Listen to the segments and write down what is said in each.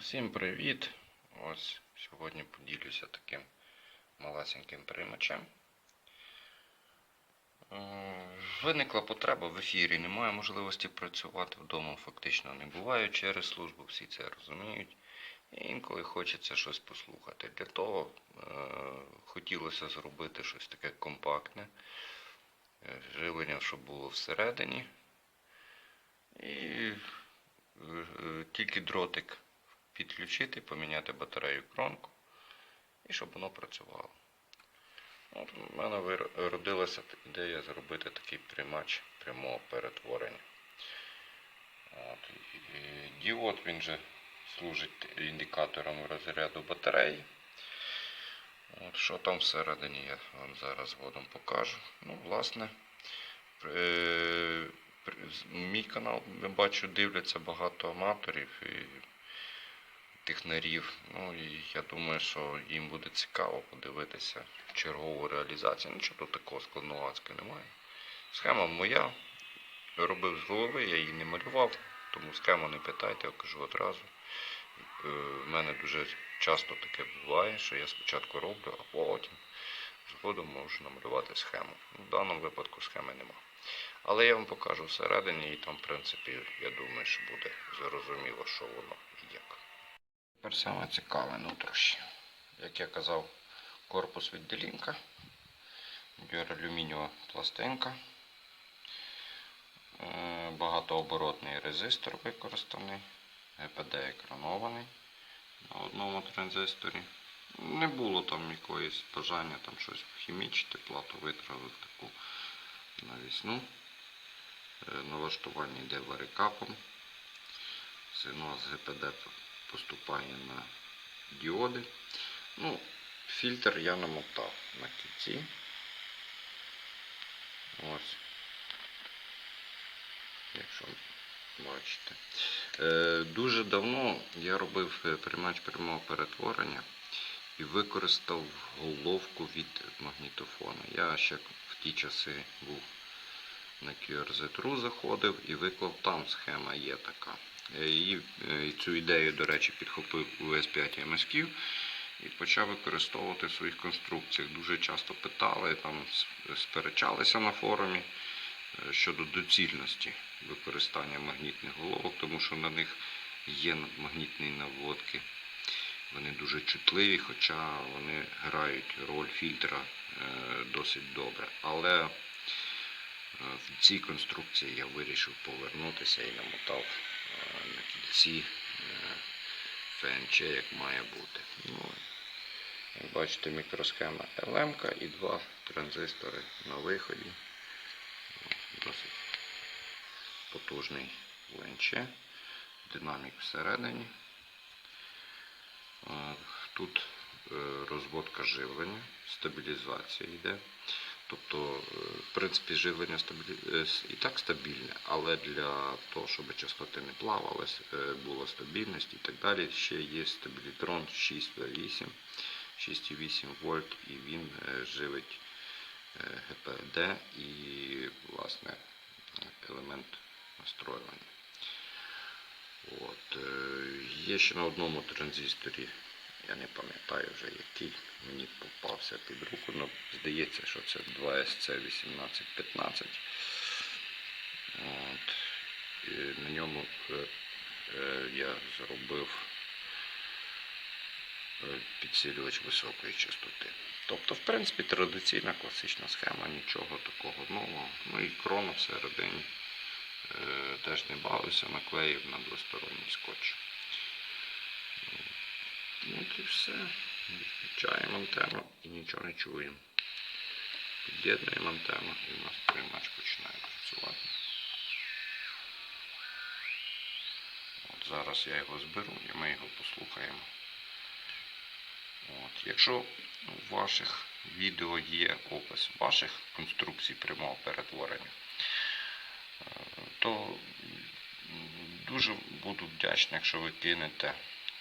Всім привіт! Ось сьогодні поділюся таким малесеньким приймачем. Е, Виникла потреба в ефірі, немає можливості працювати вдома, фактично не буває через службу, всі це розуміють. І інколи хочеться щось послухати. Для того е, хотілося зробити щось таке компактне, е, живлення, щоб було всередині. І е, тільки дротик підключити, поміняти батарею кромку і щоб воно працювало. От у мене вир- родилася ідея зробити такий приймач прямого перетворення. От, і діод він же служить індикатором розряду батареї. От, що там всередині, я вам зараз згодом покажу. Ну, власне, при- при- мій канал, я бачу, дивляться багато аматорів і технарів. Ну і я думаю, що їм буде цікаво подивитися чергову реалізацію. Нічого тут такого складного немає. Схема моя. Робив з голови, я її не малював, тому схему не питайте, я кажу одразу. Е, В мене дуже часто таке буває, що я спочатку роблю, а потім згодом можу намалювати схему. В даному випадку схеми нема. Але я вам покажу всередині, і там, в принципі, я думаю, що буде зрозуміло, що воно і як. Тепер саме цікаве нутрощі. Як я казав, корпус від Делінка, дюралюмінієва пластинка, е, багатооборотний резистор використаний, ГПД екранований на одному транзисторі. Не було там якоїсь бажання там щось хімічити, плату витравив таку навісну. Е, Налаштування йде варикапом. Сигнал з ГПД поступає на діоди. Ну, фільтр я намотав на кінці. Ось. Якщо бачите. Е, дуже давно я робив е, приймач прямого перетворення і використав головку від магнітофона. Я ще в ті часи був на QRZ.ru заходив і виклав там схема є така. Е, І, і цю ідею, до речі, підхопив у S5 MSQ і почав використовувати в своїх конструкціях. Дуже часто питали, там сперечалися на форумі е, щодо доцільності використання магнітних головок, тому що на них є магнітні наводки. Вони дуже чутливі, хоча вони грають роль фільтра е, досить добре. Але е, в цій конструкції я вирішив повернутися і намотав е, на кільці е, ФНЧ, як має бути. Ну, як бачите, мікросхема LM і два транзистори на виході. Досить потужний ВНЧ, динамік всередині. Е, Тут е, розводка живлення, стабілізація йде. Тобто, е, в принципі, живлення е, і так стабільне, але для того, щоб частоти не плавали, е, була стабільність і так далі, ще є стабілітрон 6V8, 6,8 вольт, і він живить ГПД і власне елемент настроювання. От, є ще на одному транзисторі, я не пам'ятаю вже який мені попався під руку, але здається, що це 2SC1815. От, і на ньому е, е, я зробив е, підсилювач високої частоти. Тобто, в принципі, традиційна класична схема, нічого такого нового. Ну і крона всередині. Теж не бавився, наклеїв на двосторонній скотч. І все. Відключаємо антенну і нічого не чуємо. Під'єднуємо антенну і у нас приймач починає працювати. От зараз я його зберу і ми його послухаємо. От. Якщо в ваших відео є опис ваших конструкцій прямого перетворення, е, то дуже буду вдячний, якщо ви кинете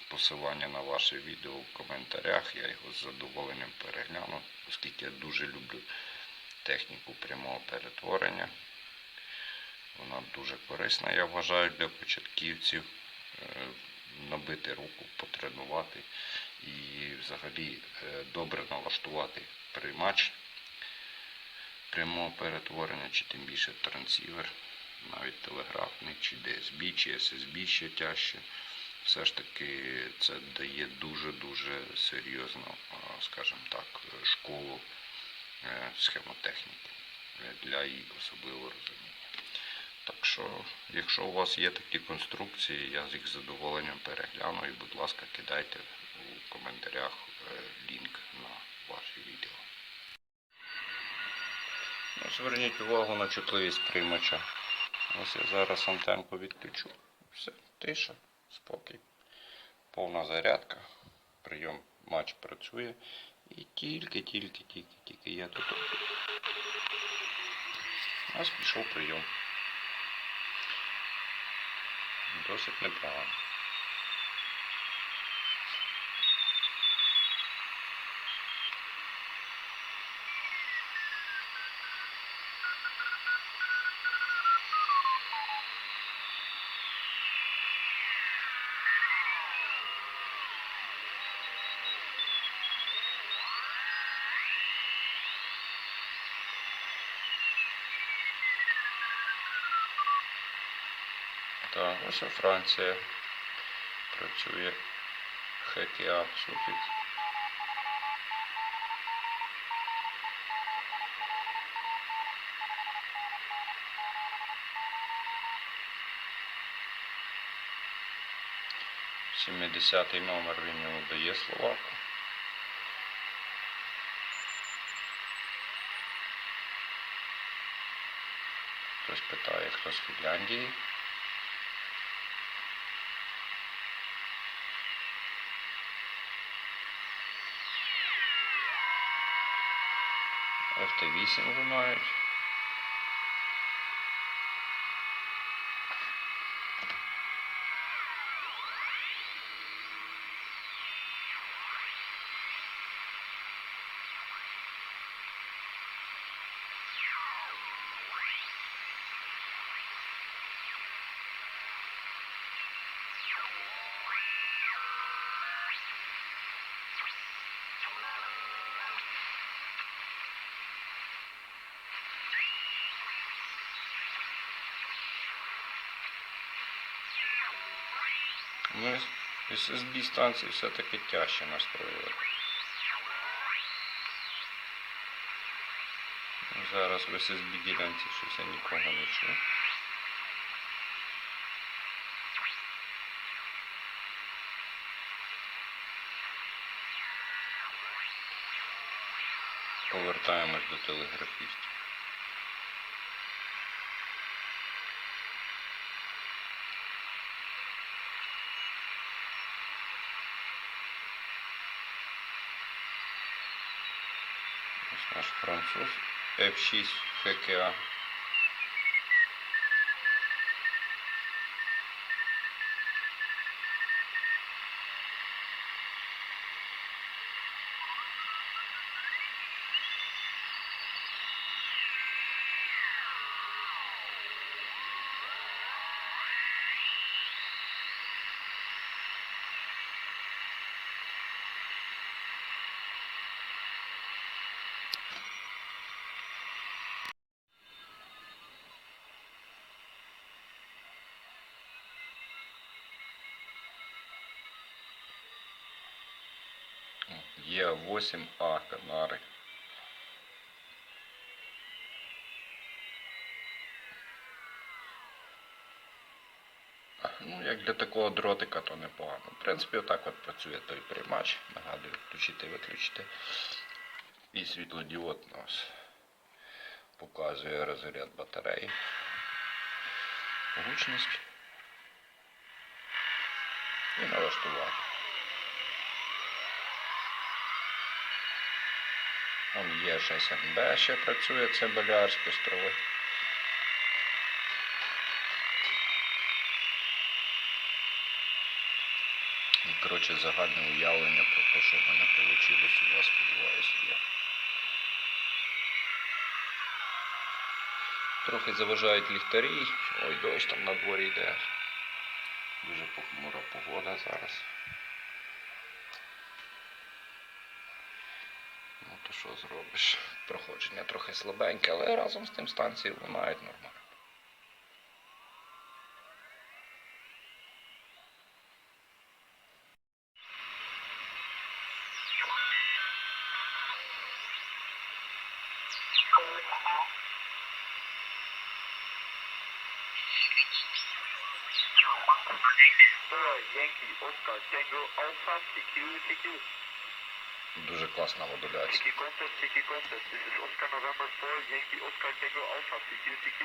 посилання на ваше відео в коментарях. Я його з задоволенням перегляну, оскільки я дуже люблю техніку прямого перетворення. Вона дуже корисна, я вважаю, для початківців. Е, набити руку, потренувати і взагалі е, добре налаштувати приймач прямого перетворення, чи тим більше трансівер, навіть телеграфний, чи DSB, чи SSB ще тяжче. Все ж таки це дає дуже-дуже серйозну, скажімо так, школу е, схемотехніки для її особливого розуміння. Так що, якщо у вас є такі конструкції, я з їх задоволенням перегляну і, будь ласка, кидайте у коментарях е, лінк на ваші відео. Ну, зверніть увагу на чутливість приймача. Ось я зараз антенку відключу. Все, тиша, спокій. Повна зарядка. Прийом матч працює. І тільки, тільки, тільки, тільки я тут. У нас пішов прийом. Досить непогано. Так, ось Франція працює хекіап суфікс. Сімдесятий номер він йому дає Словаку. Хтось питає, хто з Фінляндії. FT8 вже мають. Ну, SSB станції все-таки тяжче настроювати. Зараз в SSB ділянці щось я нікого не чую. Повертаємось до телеграфістів. Ось наш француз F6 ФКА. Е8А Канари. Ну, як для такого дротика, то непогано. В принципі, отак от працює той приймач. Нагадую, включити, виключити. І світлодіод нас показує розряд батареї. Гучність. І налаштування. Он є 6МБ ще працює, це болярський строй. І, коротше, загальне уявлення про те, що в мене вийшло у вас, сподіваюся, є. Трохи заважають ліхтарі. Ой, дощ там на дворі йде. Дуже похмура погода зараз. То що зробиш? Проходження трохи слабеньке, але разом з тим станції лунають нормально. Yankee Oscar Tango Alpha CQ CQ Дуже класна модуляція. CQ contest CQ contest This is Oscar November 4 Yankee Oscar Tango Alpha CQ CQ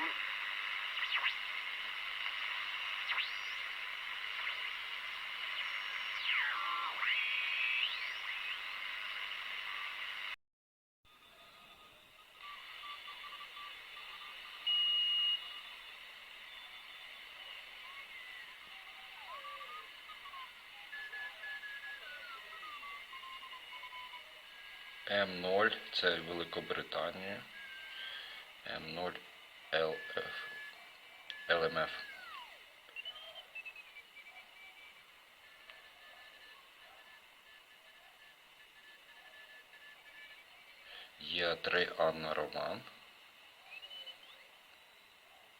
М0 це Великобританія. М0 ЛФ, ЛМФ. Є 3 Анна Роман.